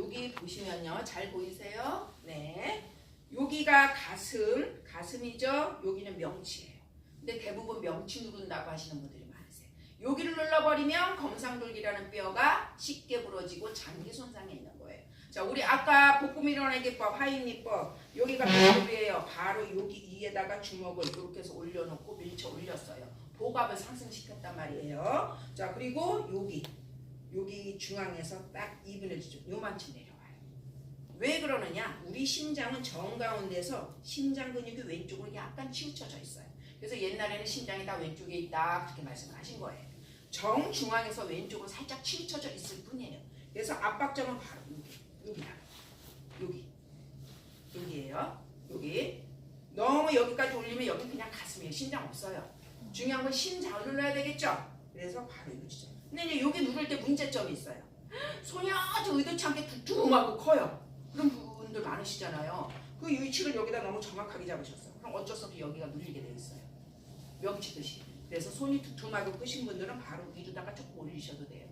여기 보시면요. 잘 보이세요? 네. 여기가 가슴, 가슴이죠? 여기는 명치예요. 근데 대부분 명치 누른다고 하시는 분들이 많으세요. 여기를 눌러버리면 검상돌기라는 뼈가 쉽게 부러지고 장기 손상이 있는 거예요. 자, 우리 아까 복부 밀어내 기법, 하인리법 여기가 비법이에요. 바로 여기 위에다가 주먹을 이렇게 해서 올려놓고 밀쳐 올렸어요. 복압을 상승시켰단 말이에요. 자, 그리고 여기 여기 중앙에서 딱 2분의 1쯤 요만치 내려와요. 왜 그러느냐? 우리 심장은 정가운데서 심장 근육이 왼쪽으로 약간 치우쳐져 있어요. 그래서 옛날에는 심장이 다 왼쪽에 있다 그렇게 말씀을 하신 거예요. 정중앙에서 왼쪽으로 살짝 치우쳐져 있을 뿐이에요. 그래서 압박점은 바로 여기, 여기다, 여기, 여기에요. 여기. 너무 여기까지 올리면 여기 그냥 가슴이에요. 심장 없어요. 중요한 건 심장을 눌러야 되겠죠. 그래서 바로 이거 지죠. 근데 이제 문제점이 있어요. 손이 아주 의도치 않게 두툼하고 커요. 그런 분들 많으시잖아요. 그 위치를 여기다 너무 정확하게 잡으셨어요. 그럼 어쩔 수 없이 여기가 눌리게 돼 있어요. 명치듯이. 그래서 손이 두툼하고 크신 분들은 바로 위로다가 조금 올리셔도 돼요.